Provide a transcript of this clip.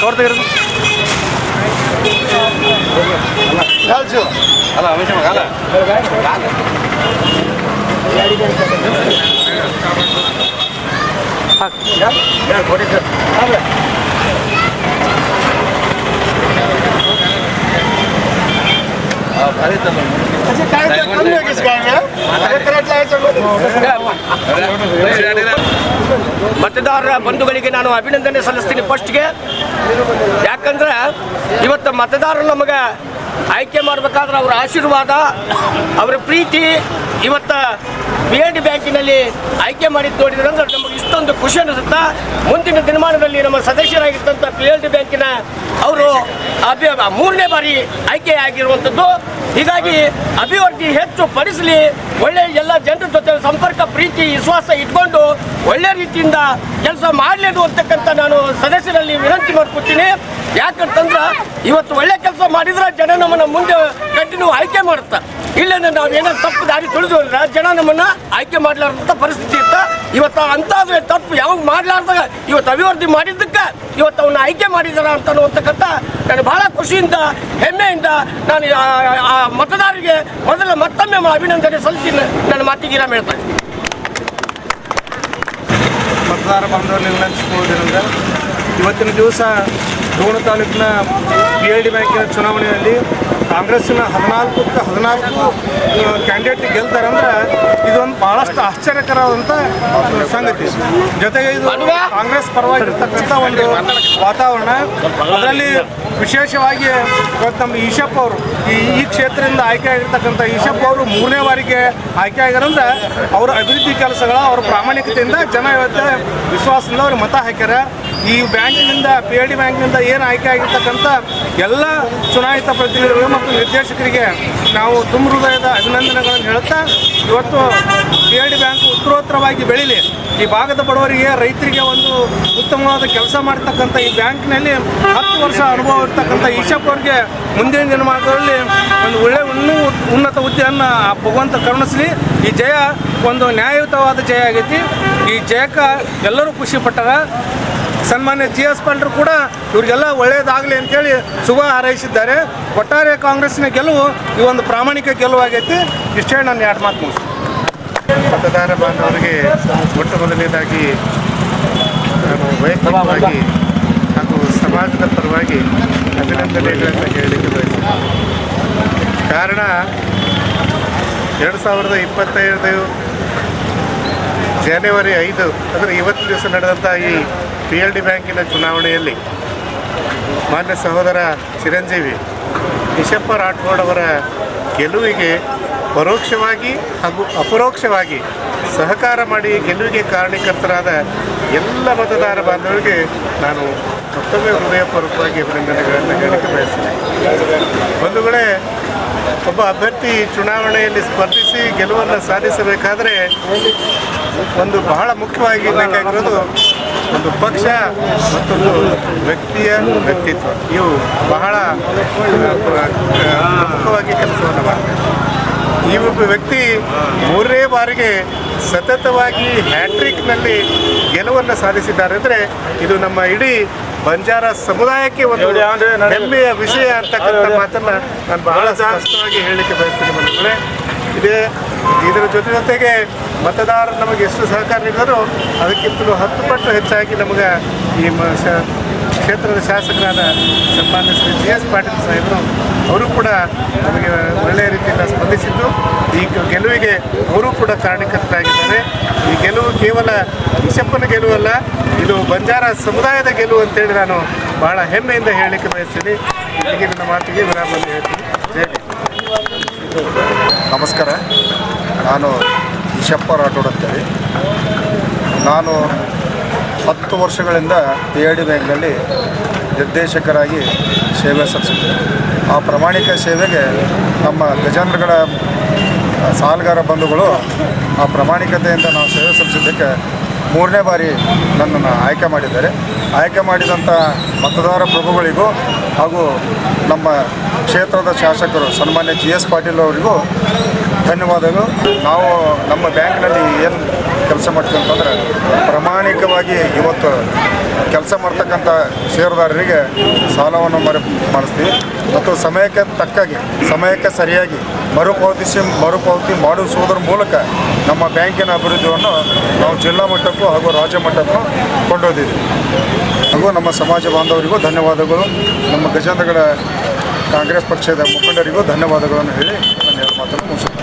Cover దగ్గర కాల్చు అలా విషయం కాల భారీ తల్లి ಮತದಾರರ ಬಂಧುಗಳಿಗೆ ನಾನು ಅಭಿನಂದನೆ ಸಲ್ಲಿಸ್ತೀನಿ ಫಸ್ಟ್ಗೆ ಯಾಕಂದ್ರೆ ಇವತ್ತು ಮತದಾರರು ನಮಗೆ ಆಯ್ಕೆ ಮಾಡಬೇಕಾದ್ರೆ ಅವರ ಆಶೀರ್ವಾದ ಅವರ ಪ್ರೀತಿ ಇವತ್ತು ಬಿ ಎಲ್ ಡಿ ಬ್ಯಾಂಕಿನಲ್ಲಿ ಆಯ್ಕೆ ಮಾಡಿ ನೋಡಿದ್ರೆ ಅಂದ್ರೆ ನಮಗೆ ಇಷ್ಟೊಂದು ಖುಷಿ ಅನಿಸುತ್ತಾ? ಮುಂದಿನ ದಿನಮಾನದಲ್ಲಿ ನಮ್ಮ ಸದಸ್ಯರಾಗಿದ್ದಂಥ ಪಿ ಎಲ್ ಡಿ ಬ್ಯಾಂಕಿನ ಅವರು ಅಭಿ ಮೂರನೇ ಬಾರಿ ಆಯ್ಕೆ ಆಗಿರುವಂಥದ್ದು. ಹೀಗಾಗಿ ಅಭಿವೃದ್ಧಿ ಹೆಚ್ಚು ಪಡಿಸಲಿ, ಒಳ್ಳೆ ಎಲ್ಲ ಜನರ ಜೊತೆ ಸಂಪರ್ಕ, ಪ್ರೀತಿ, ವಿಶ್ವಾಸ ಇಟ್ಕೊಂಡು ಒಳ್ಳೆ ರೀತಿಯಿಂದ ಕೆಲಸ ಮಾಡಲೇದು ಅಂತಕ್ಕಂಥ ನಾನು ಸದಸ್ಯರಲ್ಲಿ ವಿನಂತಿ ಮಾಡ್ಕೊತೀನಿ. ಯಾಕಂತಂದ್ರೆ ಇವತ್ತು ಒಳ್ಳೆ ಕೆಲಸ ಮಾಡಿದ್ರೆ ಜನ ನಮ್ಮನ್ನ ಮುಂದೆ ಕಂಟಿನ್ಯೂ ಆಯ್ಕೆ ಮಾಡುತ್ತಾ. ಇಲ್ಲಂದ್ರೆ ನಾವು ಏನೋ ತಪ್ಪು ದಾರಿ ತುಳಿದು ಜನ ನಮ್ಮನ್ನ ಆಯ್ಕೆ ಮಾಡ್ಲಾರ್ದಂಥ ಪರಿಸ್ಥಿತಿ ಇತ್ತ. ಇವತ್ತು ಅಂತಾದ್ರೆ ತಪ್ಪು ಯಾವಾಗ ಮಾಡ್ಲಾರ್ದಾಗ ಇವತ್ತು ಅಭಿವೃದ್ಧಿ ಮಾಡಿದ್ದಕ್ಕೆ ಇವತ್ತು ಅವನ್ನ ಆಯ್ಕೆ ಮಾಡಿದಾರ ಅಂತ ಅನ್ನುವಂತಕ್ಕಂಥ ನಾನು ಬಹಳ ಖುಷಿಯಿಂದ, ಹೆಮ್ಮೆಯಿಂದ ನಾನು ಆ- ಮತದಾರರಿಗೆ ಮೊದಲ ಮತ್ತೊಮ್ಮೆ ಅಭಿನಂದನೆ ಸಲ್ಲಿಸಿ ನನ್ನ ಮಾತಿಗೆ ವಿರಾಮ ಹೇಳ್ತೇನೆ ಮತದಾರ ಬಾಂಧವರನ್ನು ವಿನಂತಿಸಿಕೊಳ್ಳುವುದರಿಂದ ಇವತ್ತಿನ ದಿವಸ ರೋಣ ತಾಲೂಕಿನ ಪಿ ಎಲ್ ಡಿ ಬ್ಯಾಂಕಿನ ಚುನಾವಣೆಯಲ್ಲಿ ಕಾಂಗ್ರೆಸ್ಸಿನ ಹದಿನಾಲ್ಕು ಹದಿನಾಲ್ಕು ಕ್ಯಾಂಡಿಡೇಟ್ ಗೆಲ್ತಾರಂದ್ರೆ ಇದೊಂದು ಭಾಳಷ್ಟು ಆಶ್ಚರ್ಯಕರವಾದಂಥ ಸಂಗತಿ. ಜೊತೆಗೆ ಇದು ಕಾಂಗ್ರೆಸ್ ಪರವಾಗಿರ್ತಕ್ಕಂಥ ಒಂದು ವಾತಾವರಣ. ಅದರಲ್ಲಿ ವಿಶೇಷವಾಗಿ ಇವತ್ತು ನಮ್ಮ ಈಶಪ್ಪ ಅವರು ಈ ಈ ಕ್ಷೇತ್ರದಿಂದ ಆಯ್ಕೆ ಆಗಿರ್ತಕ್ಕಂಥ ಈಶಪ್ಪ ಅವರು ಮೂರನೇ ಬಾರಿಗೆ ಆಯ್ಕೆ ಆಗ್ಯಾರಂದ್ರೆ ಅವರ ಅಭಿವೃದ್ಧಿ ಕೆಲಸಗಳ ಅವರ ಪ್ರಾಮಾಣಿಕತೆಯಿಂದ ಜನ ಇವತ್ತು ವಿಶ್ವಾಸದಿಂದ ಅವ್ರಿಗೆ ಮತ ಹಾಕ್ಯಾರ. ಈ ಬ್ಯಾಂಕಿನಿಂದ ಪಿ ಎಲ್ ಡಿ ಬ್ಯಾಂಕ್ನಿಂದ ಏನು ಆಯ್ಕೆ ಆಗಿರ್ತಕ್ಕಂಥ ಎಲ್ಲ ಚುನಾಯಿತ ಪ್ರತಿನಿಧಿಗಳು ಮತ್ತು ನಿರ್ದೇಶಕರಿಗೆ ನಾವು ತುಂಬ ಹೃದಯದ ಅಭಿನಂದನೆಗಳನ್ನು ಹೇಳುತ್ತಾ ಇವತ್ತು ಪಿ ಎಲ್ ಡಿ ಬ್ಯಾಂಕ್ ಉತ್ತರೋತ್ತರವಾಗಿ ಬೆಳೀಲಿ. ಈ ಭಾಗದ ಬಡವರಿಗೆ, ರೈತರಿಗೆ ಒಂದು ಉತ್ತಮವಾದ ಕೆಲಸ ಮಾಡ್ತಕ್ಕಂಥ ಈ ಬ್ಯಾಂಕ್ನಲ್ಲಿ ಹತ್ತು ವರ್ಷ ಅನುಭವ ಇರ್ತಕ್ಕಂಥ ಈಶಪ್ ಅವರಿಗೆ ಮುಂದಿನ ದಿನಮಾನದಲ್ಲಿ ಒಂದು ಒಳ್ಳೆ ಇನ್ನೂ ಉನ್ನತ ಹುದ್ದೆಯನ್ನು ಭಗವಂತ ಕರುಣಿಸಲಿ. ಈ ಜಯ ಒಂದು ನ್ಯಾಯಯುತವಾದ ಜಯ ಆಗೈತಿ. ಈ ಜಯಕ್ಕೆ ಎಲ್ಲರೂ ಖುಷಿ ಪಟ್ಟಾರ. ಸನ್ಮಾನ್ಯ ಜಿ ಎಸ್ ಪಾಲ್ರು ಕೂಡ ಇವರಿಗೆಲ್ಲ ಒಳ್ಳೆಯದಾಗಲಿ ಅಂತೇಳಿ ಶುಭ ಹಾರೈಸಿದ್ದಾರೆ. ಒಟ್ಟಾರೆ ಕಾಂಗ್ರೆಸ್ನ ಗೆಲುವು ಈ ಒಂದು ಪ್ರಾಮಾಣಿಕ ಗೆಲುವಾಗೈತಿ ಇಷ್ಟೇ ನಾನು ಎರಡು ಮಾತು ಮುಗಿಸಿ ಮತದಾರ ಬಾಂಧವರಿಗೆ ಮೊಟ್ಟ ಮೊದಲನೇದಾಗಿ ನಾನು ವೈಯಕ್ತಿಕವಾಗಿ ಹಾಗೂ ಸಮಾಜದ ಪರವಾಗಿ ಅಭಿನಂದನೆಗಳನ್ನು ಹೇಳಲಿಕ್ಕೆ ಬಯಸ್ತೀನಿ ಕಾರಣ, ಎರಡು ಸಾವಿರದ ಇಪ್ಪತ್ತೈದು ಜನವರಿ ಐದು, ಅಂದರೆ ಇವತ್ತು ದಿವಸ ನಡೆದಂಥ ಈ ಪಿ ಎಲ್ ಡಿ ಬ್ಯಾಂಕಿನ ಚುನಾವಣೆಯಲ್ಲಿ ಮಾನ್ಯ ಸಹೋದರ ಚಿರಂಜೀವಿ ನಿಶಪ್ಪ ರಾಠೋಡ್ ಅವರ ಗೆಲುವಿಗೆ ಪರೋಕ್ಷವಾಗಿ ಹಾಗೂ ಅಪರೋಕ್ಷವಾಗಿ ಸಹಕಾರ ಮಾಡಿ ಗೆಲುವಿಗೆ ಕಾರಣೀಕರ್ತರಾದ ಎಲ್ಲ ಮತದಾರ ಬಾಂಧವರಿಗೆ ನಾನು ಮತ್ತೊಮ್ಮೆ ಹೃದಯಪೂರ್ವಕವಾಗಿ ಅಭಿನಂದನೆಗಳನ್ನು ಹೇಳಕ್ಕೆ ಬಯಸ್ತೇನೆ. ಬಂಧುಗಳೇ ಒಬ್ಬ ಅಭ್ಯರ್ಥಿ ಚುನಾವಣೆಯಲ್ಲಿ ಸ್ಪರ್ಧಿಸಿ ಗೆಲುವನ್ನು ಸಾಧಿಸಬೇಕಾದರೆ ಒಂದು ಬಹಳ ಮುಖ್ಯವಾಗಿ ಬೇಕಾಗಿರೋದು ಒಂದು ಪಕ್ಷ ಮತ್ತೊಂದು ವ್ಯಕ್ತಿಯ ವ್ಯಕ್ತಿತ್ವ. ಇವು ಬಹಳ ಮುಖ್ಯವಾಗಿ ಕೆಲಸವನ್ನು ಮಾಡ್ತಾರೆ ಈ ಒಬ್ಬ ವ್ಯಕ್ತಿ ಮೂರನೇ ಬಾರಿಗೆ ಸತತವಾಗಿ ಹ್ಯಾಟ್ರಿಕ್ನಲ್ಲಿ ಗೆಲುವನ್ನು ಸಾಧಿಸಿದ್ದಾರೆ. ಅಂದರೆ ಇದು ನಮ್ಮ ಇಡೀ ಬಂಜಾರ ಸಮುದಾಯಕ್ಕೆ ಒಂದು ಹೆಮ್ಮೆಯ ವಿಷಯ ಅಂತಕ್ಕಂಥ ಮಾತನ್ನ ನಾನು ಬಹಳ ಸ್ಪಷ್ಟವಾಗಿ ಹೇಳಲಿಕ್ಕೆ ಬಯಸ್ತೀನಿ ಬಂಧುಗಳೇ. ಇದೇ ಇದರ ಜೊತೆ ಜೊತೆಗೆ ಮತದಾರರು ನಮಗೆ ಎಷ್ಟು ಸಹಕಾರ ನೀಡಿದರೂ ಅದಕ್ಕಿಂತಲೂ ಹತ್ತು ಪಟ್ಟು ಹೆಚ್ಚಾಗಿ ನಮಗೆ ಈ ಕ್ಷೇತ್ರದ ಶಾಸಕರಾದ ಸನ್ಮಾನ್ಯ ಶ್ರೀ ಜಿ ಎಸ್ ಪಾಟೀಲ್ ಸಾಹೇಬರು ಅವರು ಕೂಡ ನಮಗೆ ಒಳ್ಳೆಯ ರೀತಿಯಿಂದ ಸ್ಪಂದಿಸಿದ್ದು. ಈ ಗೆಲುವಿಗೆ ಅವರು ಕೂಡ ಕಾರಣಕರ್ತರಾಗಿದ್ದಾರೆ ಈ ಗೆಲುವು ಕೇವಲ ಈಶಪ್ಪನ ಗೆಲುವಲ್ಲ ಇದು ಬಂಜಾರ ಸಮುದಾಯದ ಗೆಲುವು ಅಂತೇಳಿ ನಾನು ಬಹಳ ಹೆಮ್ಮೆಯಿಂದ ಹೇಳಲಿಕ್ಕೆ ಬಯಸ್ತೀನಿ. ಇಲ್ಲಿಗೆ ನನ್ನ ಮಾತಿಗೆ ವಿರಾಮ ಹೇಳ್ತೀನಿ. ನಮಸ್ಕಾರ. ನಾನು ಈಶಪ್ಪ ರಾಠೋಡ್ ಅಂತೇಳಿ. ನಾನು ಹತ್ತು ವರ್ಷಗಳಿಂದ ಪಿ ಐ ಡಿ ಬ್ಯಾಂಕ್ನಲ್ಲಿ ನಿರ್ದೇಶಕರಾಗಿ ಸೇವೆ ಸಲ್ಲಿಸಿದ್ದೆ ಆ ಪ್ರಾಮಾಣಿಕ ಸೇವೆಗೆ ನಮ್ಮ ಗಜೇಂದ್ರಗಡ ಸಾಲಗಾರ ಬಂಧುಗಳು ಆ ಪ್ರಾಮಾಣಿಕತೆಯಿಂದ ನಾವು ಸೇವೆ ಸಲ್ಲಿಸಿದ್ದಕ್ಕೆ ಮೂರನೇ ಬಾರಿ ನನ್ನನ್ನು ಆಯ್ಕೆ ಮಾಡಿದ್ದಾರೆ. ಆಯ್ಕೆ ಮಾಡಿದಂಥ ಮತದಾರ ಪ್ರಭುಗಳಿಗೂ ಹಾಗೂ ನಮ್ಮ ಕ್ಷೇತ್ರದ ಶಾಸಕರು ಸನ್ಮಾನ್ಯ ಜಿ ಎಸ್ ಪಾಟೀಲ್ ಅವರಿಗೂ ಧನ್ಯವಾದಗಳು. ನಾವು ನಮ್ಮ ಬ್ಯಾಂಕ್ನಲ್ಲಿ ಏನು ಕೆಲಸ ಮಾಡ್ತೀವಿ ಅಂತಂದ್ರೆ ಪ್ರಾಮಾಣಿಕವಾಗಿ ಇವತ್ತು ಕೆಲಸ ಮಾಡ್ತಕ್ಕಂಥ ಷೇರುದಾರರಿಗೆ ಸಾಲವನ್ನು ಮರು ಮಾಡಿಸ್ತೀವಿ. ಮತ್ತು ಸಮಯಕ್ಕೆ ತಕ್ಕಾಗಿ, ಸಮಯಕ್ಕೆ ಸರಿಯಾಗಿ ಮರುಪಾವತಿಸಿ, ಮರುಪಾವತಿ ಮಾಡಿಸುವುದರ ಮೂಲಕ ನಮ್ಮ ಬ್ಯಾಂಕಿನ ಅಭಿವೃದ್ಧಿಯನ್ನು ನಾವು ಜಿಲ್ಲಾ ಮಟ್ಟಕ್ಕೂ ಹಾಗೂ ರಾಜ್ಯ ಮಟ್ಟಕ್ಕೂ ಕೊಂಡೊಯ್ದಿದ್ದೀವಿ. ಹಾಗೂ ನಮ್ಮ ಸಮಾಜ ಬಾಂಧವರಿಗೂ ಧನ್ಯವಾದಗಳು. ನಮ್ಮ ಗಜಾಂತಗಳ ಕಾಂಗ್ರೆಸ್ ಪಕ್ಷದ ಮುಖಂಡರಿಗೂ ಧನ್ಯವಾದಗಳನ್ನು ಹೇಳಿ ಎರಡು ಮಾತನ್ನು ಮುಗಿಸುತ್ತೇನೆ.